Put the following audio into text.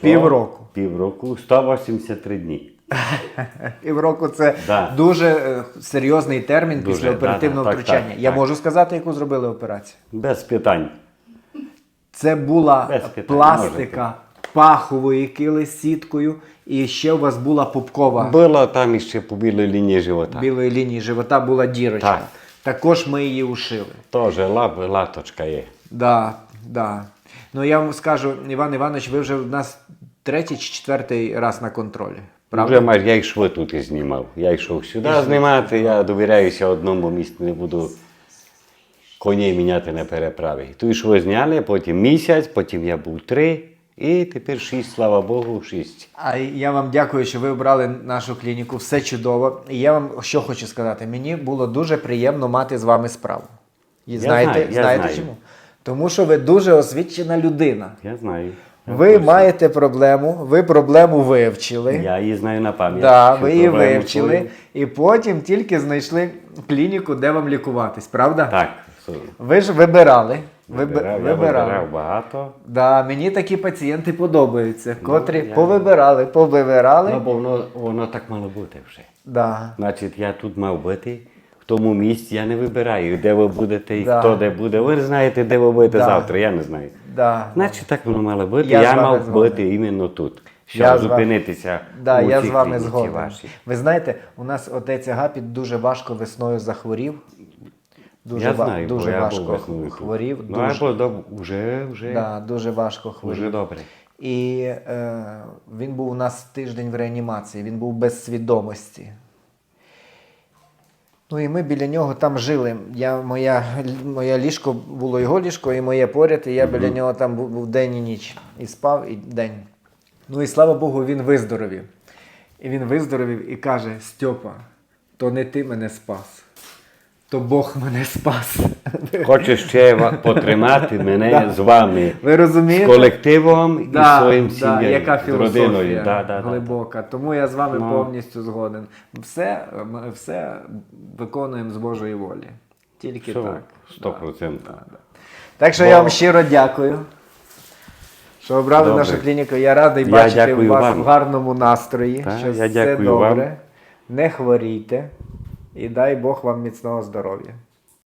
Півроку. Півроку, 183 дні. Півроку це Да. дуже е, серйозний термін Дуже, після оперативного да, да, так, втручання. так, Я так. можу сказати, яку зробили операцію. Без питань. Це була питань, пластика пахової кили з сіткою, і ще у вас була пупкова Було там іще по білій лінії живота. білої лінії живота, була дірочка. Так. Також ми її ушили. Теж лап, латочка є. Да, да. Ну я вам скажу, Іван Іванович, ви вже в нас третій чи четвертий раз на контролі. Правда? Вже майже я йшов тут і знімав. Я йшов сюди знімати, я довіряюся одному місцю, не буду коней міняти на переправі. Тут йшов зняли, потім місяць, потім я був три, і тепер шість, слава Богу, шість. А я вам дякую, що ви обрали нашу клініку. Все чудово. І я вам що хочу сказати. Мені було дуже приємно мати з вами справу. І знаєте, знаю, я знаєте знаю. чому? Тому що ви дуже освічена людина. Я знаю. Ви просто- маєте проблему, ви проблему вивчили. Я її знаю на пам'ять. Да, ви її вивчили, свою. і потім тільки знайшли клініку, де вам лікуватись, правда? Так. Ви ж вибирали. Вибирав, я вибирав багато. Да, мені такі пацієнти подобаються, котрі я- повибирали, повибирали. Ну, бо воно, воно так мало бути вже. Да. Значить, я тут мав бути. Тому місці я не вибираю, де ви будете і Да. хто де буде. Ви знаєте, де ви будете Да. завтра, я не знаю. Да. Значить, так воно мало бути. Я Я, мав згоден. бути іменно тут, щоб Я зупинитися. Да, у я з вами згоден. вашій. Ви знаєте, у нас отець Агапіт дуже важко весною захворів. Дуже, я ва- знаю, бо дуже я важко був хворів. Ну, дуже, або доб- вже, вже, да, дуже важко хворів. вже добре. І е, він був у нас тиждень в реанімації, він був без свідомості. Ну і ми біля нього там жили. Я, моя, моє ліжко було його ліжко і моє поряд, і я біля нього там був, був день і ніч. І спав, і день. Ну і слава Богу, він виздоровів. І він виздоровів і каже: Стьопа, то не ти мене спас, то Бог мене спас. Хочу ще потримати мене Да. з вами, Ви розумієте? з колективом Да, і своїм да, сім'єю, яка філософія. Да, да, да. глибока. Тому я з вами Ну. повністю згоден. Все, ми все виконуємо з Божої волі. Тільки Все, так. сто процентів. Так що Бо- я вам щиро дякую. Що обрали Добре. нашу клініку. Я радий Я бачити вас вам. в гарному настрої. Так, що я все дякую добре. вам. Не хворійте. І дай Бог вам міцного здоров'я.